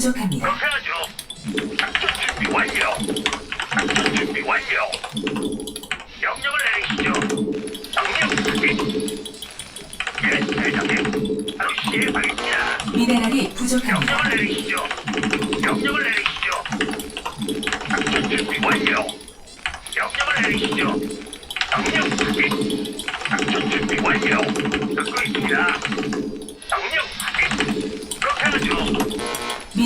부족합니다. 그렇게 하죠. 작전 준비 완료. 작전 준비 완료. 명령을 내리시죠. 명령 확인. 예, 대장님. 바로 시행하겠습니다. 미네랄이 부족합니다. 명령을 내리시죠. 명령을 내리시죠. 작전 준비 완료. 명령을 내리시죠. 명령 확인. 작전 준비 완료. 듣고 있습니다. 명령 확인. 그렇게 하죠.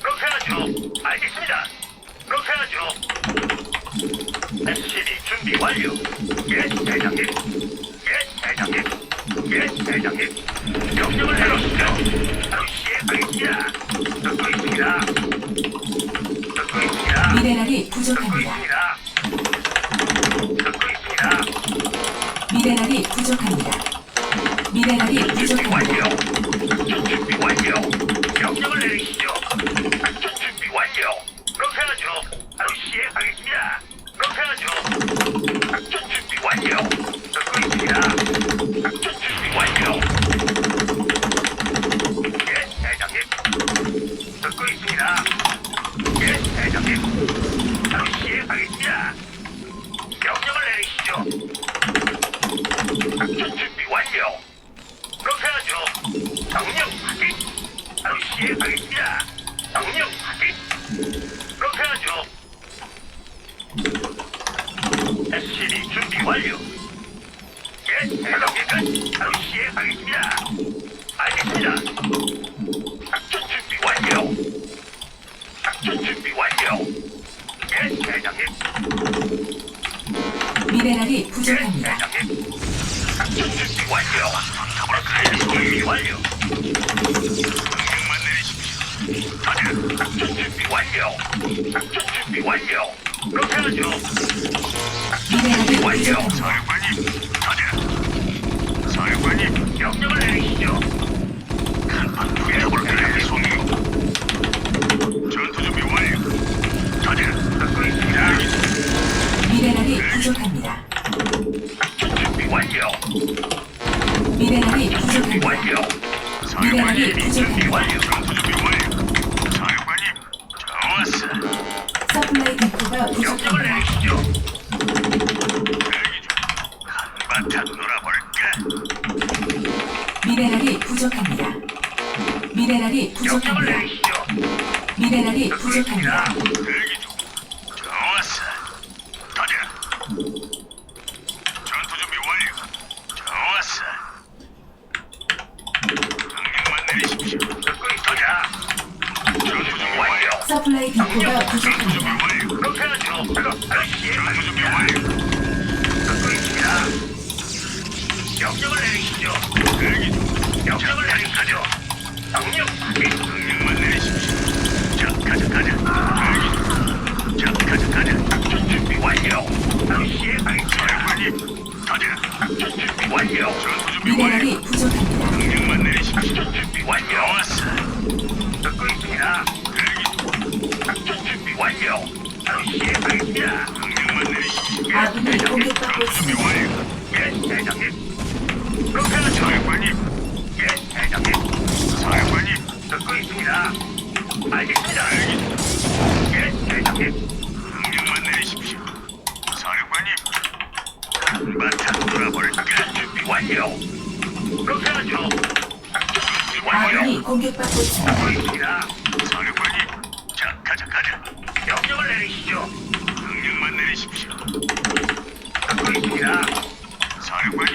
그렇게 하죠. 알겠습니다. 그렇게 하죠. SCB 준비 완료. 예, 대장님. 예, 대장님. 예, 대장님. 명령을 내리시죠. 바로 시행하겠습니다. 듣고 있습니다. 듣고 있습니다. 미네랄이 듣고 부족합니다. 있습니다. 듣고 있습니다. 미네랄이 부족합니다. 미네랄이 준비 부족합니다. 완료. 작전 준비 완료. 명령을 내리시죠. 작전 준비 완료. 그렇게 하죠. 바로 시행하겠습니다. 그렇게 하죠. 작전 준비 완료. 듣고 있습니다. 작전 준비 완료. 예, 대장님. 듣고 있습니다. 예, 대장님. 바로 시행하겠습니다. 명령을 내리시죠. 작전 준비 완료. 그렇게 하죠. 명령 확인. 바로 시행하겠습니다. 명령 확인. 그렇게 하죠. SCB 준비 완료. 예. 바로 시행하겠습니다. 알겠습니다. 작전 준비 완료. 작전 준비 완료. 예, 대장님. 미네랄이 예, 부족합니다. 대장님. 작전 준비 완료. 더블클 준비 완료. 명령만 내리십시오. 가자. 작전 준비 완료. 작전 준비 완료. 그렇게 하죠. 미네랄이 완료. 부족합니다. 사령관님. 사령관님, 명령을 내리시죠. 간판 붙어볼까요, 송이? 전투 준비 완료. 가자. 듣고 있습니다. 미네랄이 부족합니다. 작전 준비 완료. 미네랄이 준비 부족합니다. 완료. 미네랄이 사령관님, 준비 부족합니다. 완료. 전투 준비 완료. 사령관님, 좋았어. 서플라이 디포가 명령을 부족합니다. 내리시죠. 미네랄이 부족합니다. 미네랄이 명령을 부족합니다. 내리시죠. 미네랄이 부족합니다. 있습니다. 대기 중. 좋았어. 가자. 전투 준비 완료. 좋았어. 명령만 내리십시오. 듣고 있습니다. 전투 준비 완료. 서플라이 디포가 전투 준비 부족합니다. 완료. 그렇게 하죠. 작업 발시. 전투 준비 완료. 듣고 있습니다. 명령을 내리시죠. 대기 중. 명령을 내리시죠. 명령만 내리십시오. 자, 가자. 아군이. 공격받고 전투 준비. 예. 듣고 있습니다. 알겠습니다. 예, 대장님. 명령만 내리십시오. 사령관님. 한바탕 돌아볼까? 준비 완료. 그렇게 하죠. 준비 완료. 아군이 공격받고 있습니다. 듣고 있습니다. 사령관님. 자, 가자, 가자. 명령을 내리시죠. 명령만 내리십시오. 듣고 있습니다. 사령관